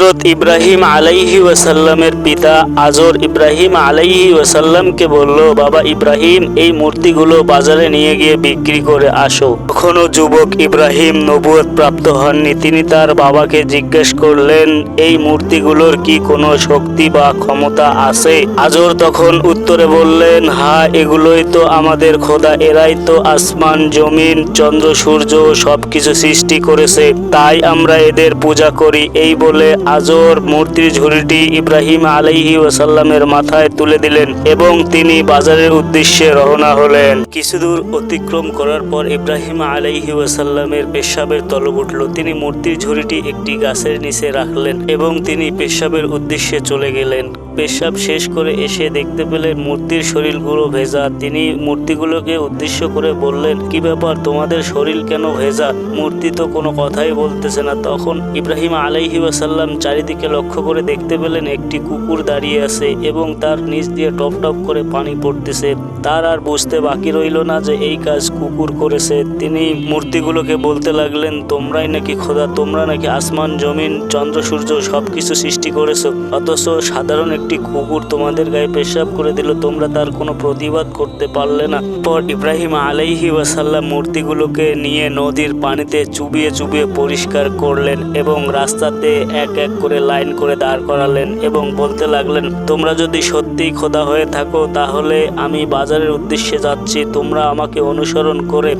হজরত ইব্রাহিম আলাইহি ওয়াসাল্লামের পিতা আজর ইব্রাহিম আলাইহি ওয়াসাল্লামকে বলল, বাবা ইব্রাহিম, এই মূর্তিগুলো বাজারে নিয়ে গিয়ে বিক্রি করে আসো। তখনও যুবক ইব্রাহিম নবুয়ত প্রাপ্ত হননি। তিনি তার বাবাকে জিজ্ঞেস করলেন, এই মূর্তিগুলোর কি কোনো শক্তি বা ক্ষমতা আছে? আজর তখন উত্তরে বললেন হ্যাঁ এগুলোই তো আমাদের খোদা। এরাই তো আসমান, জমিন, চন্দ্র, সূর্য, সবকিছু সৃষ্টি করেছে। তাই আমরা এদের পূজা করি। এই বলে আজর মূর্তির ঝুড়িটি ইব্রাহিম আলাইহি ওয়াসাল্লামের মাথায় তুলে দিলেন এবং তিনি বাজারের উদ্দেশ্যে রওনা হলেন। কিছুদূর অতিক্রম করার পর ইব্রাহিম আলাইহি ওয়াসাল্লামের পেশাবের তলব উঠল। তিনি মূর্তির ঝুড়িটি একটি গাছের নিচে রাখলেন এবং তিনি পেশাবের উদ্দেশ্যে চলে গেলেন। পেশাব শেষ করে এসে দেখতে পেলেন মূর্তির শরীরগুলো ভেজা। তিনি মূর্তিগুলোকে উদ্দেশ্য করে বললেন, কি ব্যাপার, তোমাদের শরীর কেন ভেজা? মূর্তি তো কোনো কথাই বলতেছে না। তখন ইব্রাহিম আলাইহি ওয়াসাল্লাম চারিদিকে লক্ষ্য করে দেখতে পেলেন একটি কুকুর দাঁড়িয়ে আছে এবং তার নিচ দিয়ে টপ টপ করে পানি পড়তেছে। তার আর বুঝতে বাকি রইল না যে এই কাজ কুকুর করেছে। তিনি মূর্তিগুলোকে বলতে লাগলেন, তোমরাই নাকি খোদা, তোমরা নাকি আসমান, জমিন, চন্দ্র, সূর্য সবকিছু সৃষ্টি করেছ, অথচ সাধারণ একটি কুকুর তোমাদের গায়ে পেশাব করে দিল, তোমরা তার কোনো প্রতিবাদ করতে পারলে না। পর ইব্রাহিম আলাইহি ওয়াসাল্লাম মূর্তিগুলোকে নিয়ে নদীর পানিতে চুবিয়ে চুবিয়ে পরিষ্কার করলেন এবং রাস্তাতে এক এক করে লাইন করে দাঁড় করালেন এবং বলতে লাগলেন, তোমরা যদি সত্যিই খোদা হয়ে থাকো, তাহলে আমি বাজারের উদ্দেশ্যে যাচ্ছি। তোমরা আমাকে অনুসরণ করে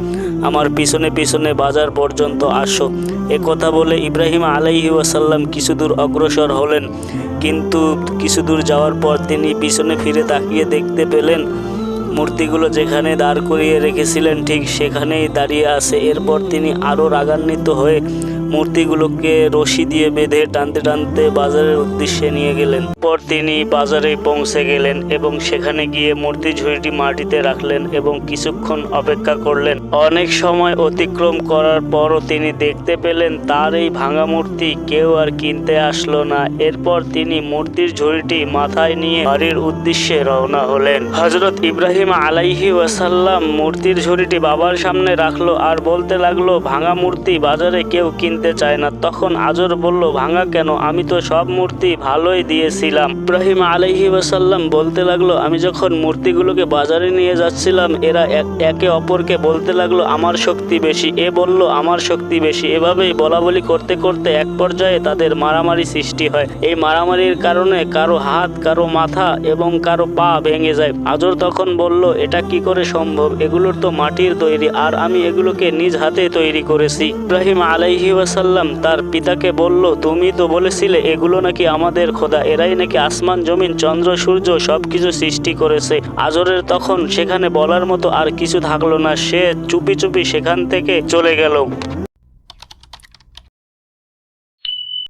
আমার পিছনে পিছনে বাজার পর্যন্ত আসো। কথা বলে ইব্রাহিম আলাইহি ওয়াসাল্লাম কিছু দূর অগ্রসর হলেন। কিন্তু কিছু দূর যাওয়ার পর তিনি পিছনে ফিরে তাকিয়ে দেখতে পেলেন, মূর্তিগুলো যেখানে দাঁড় করিয়ে রেখেছিলেন ঠিক সেখানেই দাঁড়িয়ে আছে। এরপর তিনি আরও রাগান্বিত হয়ে মূর্তিগুলোকে রশি দিয়ে বেঁধে টানতে টানতে বাজারের উদ্দেশ্যে নিয়ে গেলেন। পর তিনি বাজারে পৌঁছে গেলেন এবং সেখানে গিয়ে মূর্তি ঝুড়িটি মাটিতে রাখলেন এবং কিছুক্ষণ অপেক্ষা করলেন। অনেক সময় অতিক্রম করার পরও তিনি দেখতে পেলেন, তার এই ভাঙা মূর্তি কেউ আর কিনতে আসলো না। এরপর তিনি মূর্তির ঝুড়িটি মাথায় নিয়ে বাড়ির উদ্দেশ্যে রওনা হলেন। হজরত ইব্রাহিম আলাইহি ওয়াসাল্লাম মূর্তির ঝুড়িটি বাবার সামনে রাখল আর বলতে লাগল, ভাঙা মূর্তি বাজারে কেউ কিনতে চায় না। তখন আজর বলল, ভাঙা কেন? আমি তো সব মূর্তি ভালোই দিয়েছিলাম। ইব্রাহিম আলাইহি ওয়াসাল্লাম বলতে লাগল, আমি যখন মূর্তিগুলোকে বাজারে নিয়ে যাচ্ছিলাম, এরা একে অপরকে বলতে লাগল, আমার শক্তি বেশি এ বলল, আমার শক্তি বেশি এভাবেই বলা বলি করতে করতে এক পর্যায়ে তাদের মারামারি সৃষ্টি হয়। এই মারামারির কারণে কারও হাত, কারও মাথা এবং কারও পা ভেঙে যায়। আজর তখন বলল, এটা কি করে সম্ভব? এগুলোর তো মাটির তৈরি, আর আমি এগুলোকে নিজ হাতে তৈরি করেছি। ইব্রাহিম আলাইহি ওয়াসাল্লাম তার পিতাকে বলল, তুমি তো বলেছিলে, এগুলো নাকি আমাদের খোদা। এরাই নাকি আসমান, জমিন, চন্দ্র, সূর্য সব কিছু সৃষ্টি করেছে। আজরের তখন সেখানে বলার মতো আর কিছু থাকল না। সে চুপি চুপি সেখান থেকে চলে গেল।